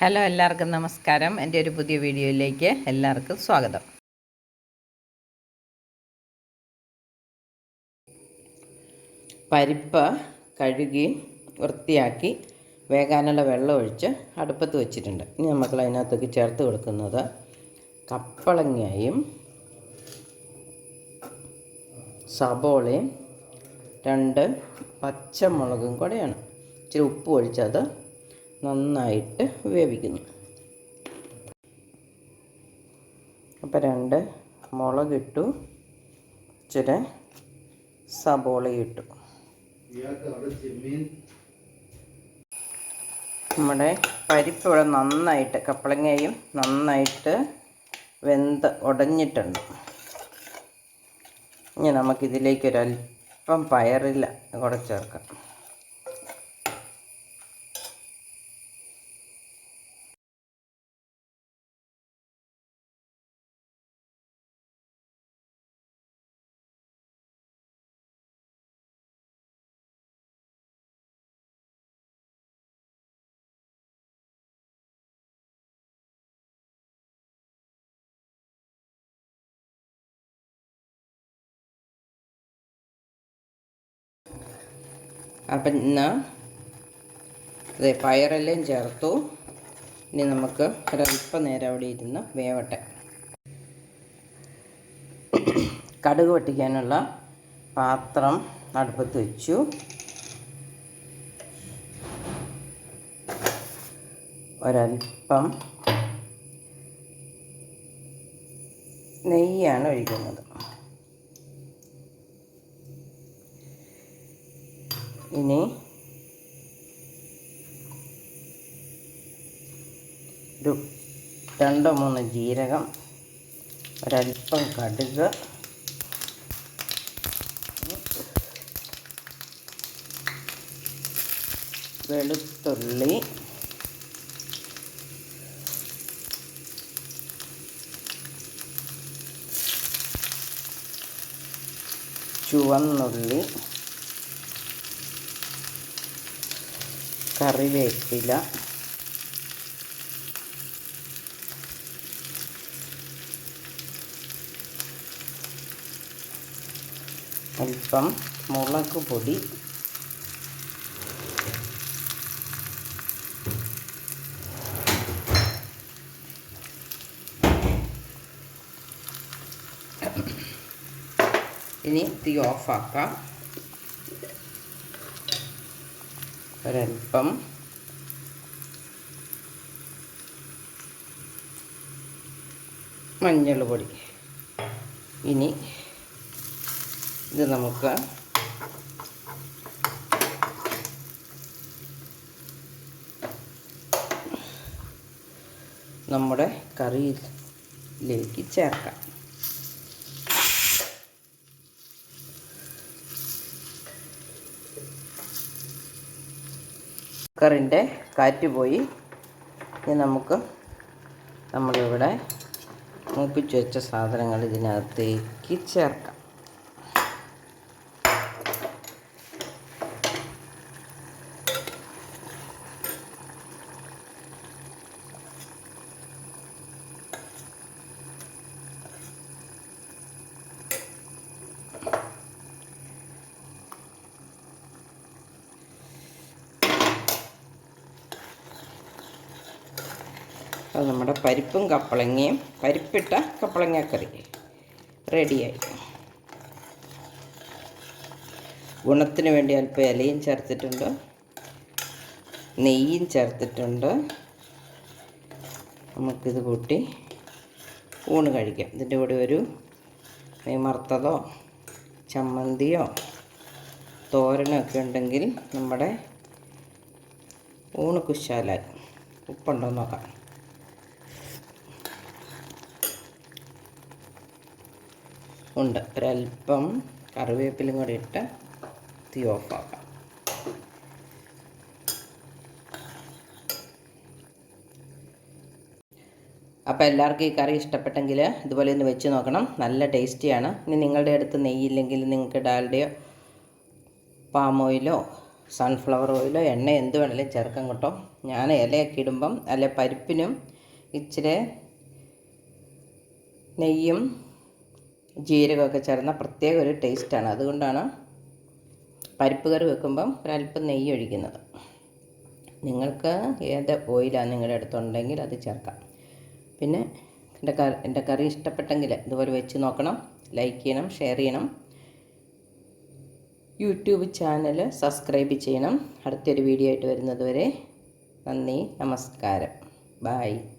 Hello എല്ലാവർക്കും നമസ്കാരം. എന്റെ ഒരു പുതിയ വീഡിയോയിലേക്ക് എല്ലാവർക്കും സ്വാഗതം. പരിപ്പ് കഴുകി വൃത്തിയാക്കി വേകാനുള്ള വെള്ളം ഒഴിച്ച് അടുപ്പത്ത് വെച്ചിട്ടുണ്ട്. ഇനി നമുക്ക് അതിനകത്തേക്ക് ചേർത്ത് കൊടുക്കുന്നത് കപ്പളങ്ങയും സബോളയും രണ്ട് പച്ചമുളകും കൂടെയാണ്. ഇച്ചിരി ഉപ്പ് ഒഴിച്ചത് നന്നായിട്ട് വേവിക്കുന്നു. അപ്പോൾ രണ്ട് മുളക് ഇട്ടു. ഇച്ചിരി സബോള ഇട്ടു. നമ്മുടെ പരിപ്പ് ഇവിടെ നന്നായിട്ട് കപ്പളങ്ങയും നന്നായിട്ട് വെന്ത് ഉടഞ്ഞിട്ടുണ്ട് ഇനി നമുക്കിതിലേക്കൊരല്പം പയറില്ല കൂടെ ചേർക്കാം. അപ്പം ഇന്ന് അതെ പയറെല്ലാം ചേർത്തു. ഇനി നമുക്ക് ഒരല്പം നേരം അവിടെ ഇരുന്ന് വേവട്ടെ. കടുക് പൊട്ടിക്കാനുള്ള പാത്രം അടുപ്പത്ത് വെച്ചു. ഒരല്പം നെയ്യാണ് ഒഴിക്കുന്നത്. ഇനി ഒരു രണ്ടോ മൂന്ന് ജീരകം ഒരല്പം കടുക് വെളുത്തുള്ളി ചുവന്നുള്ളി കറിവേപ്പില അല്പം മുളക് പൊടി. ഇനി തീ ഓഫാക്കാം. ഒരൽപ്പം. മഞ്ഞൾ പൊടി. ഇനി ഇത് നമുക്ക് നമ്മുടെ കറിയിലേക്ക് ചേർക്കാം. കുക്കറിന്റെ കാറ്റ് പോയി. ഇനി നമുക്ക് നമ്മളിവിടെ മൂപ്പിച്ച് വെച്ച സാധനങ്ങൾ ഇതിനകത്തേക്ക് ചേർക്കാം. അത് നമ്മുടെ പരിപ്പും കപ്പളങ്ങയും പരിപ്പിട്ട കപ്പളങ്ങക്കറി റെഡിയായി. ഗുണത്തിന് വേണ്ടി അല്പം ഇലയും ചേർത്തിട്ടുണ്ട്. നെയ്യും ചേർത്തിട്ടുണ്ട്. നമുക്കിത് കൂട്ടി ഊണ് കഴിക്കാം. ഇതിന്റെ കൂടെ ഒരു മെയ്മർത്തതോ ചമ്മന്തിയോ തോരനോ ഒക്കെ ഉണ്ടെങ്കിൽ നമ്മുടെ ഊണ് കുശാലായി. ഉപ്പുണ്ടോ നോക്കാം. ഉണ്ട്. ഒരല്പം കറിവേപ്പിലും കൂടി ഇട്ട് തീ ഓഫാക്കാം അപ്പോൾ എല്ലാവർക്കും ഈ കറി ഇഷ്ടപ്പെട്ടെങ്കിൽ ഇതുപോലെ ഒന്ന് വെച്ച് നോക്കണം. നല്ല ടേസ്റ്റിയാണ്. ഇനി നിങ്ങളുടെ അടുത്ത് നെയ്യില്ലെങ്കിൽ നിങ്ങൾക്ക് ഡാൽഡയോ പാം ഓയിലോ സൺഫ്ലവർ ഓയിലോ എണ്ണ എന്ത് വേണമെങ്കിലും ചേർക്കാൻ കിട്ടും. ഞാൻ ഇലയൊക്കെ ഇടുമ്പം അല്ലെ പരിപ്പിനും ഇച്ചിരി നെയ്യും ജീരകമൊക്കെ ചേർന്ന പ്രത്യേക ഒരു ടേസ്റ്റാണ്. അതുകൊണ്ടാണ് പരിപ്പ് കറി വെക്കുമ്പം ഒരല്പം നെയ്യ് ഒഴിക്കുന്നത്. നിങ്ങൾക്ക് ഏത് ഓയിലാണ് നിങ്ങളുടെ അടുത്തുണ്ടെങ്കിൽ അത് ചേർക്കാം. പിന്നെ എന്റെ കറി എന്റെ കറി ഇഷ്ടപ്പെട്ടെങ്കിൽ ഇതുപോലെ വെച്ച് നോക്കണം. ലൈക്ക് ചെയ്യണം ഷെയർ ചെയ്യണം. യൂട്യൂബ് ചാനൽ സബ്സ്ക്രൈബ് ചെയ്യണം. അടുത്തൊരു വീഡിയോ ആയിട്ട് വരുന്നത് വരെ നന്ദി നമസ്കാരം. ബായ്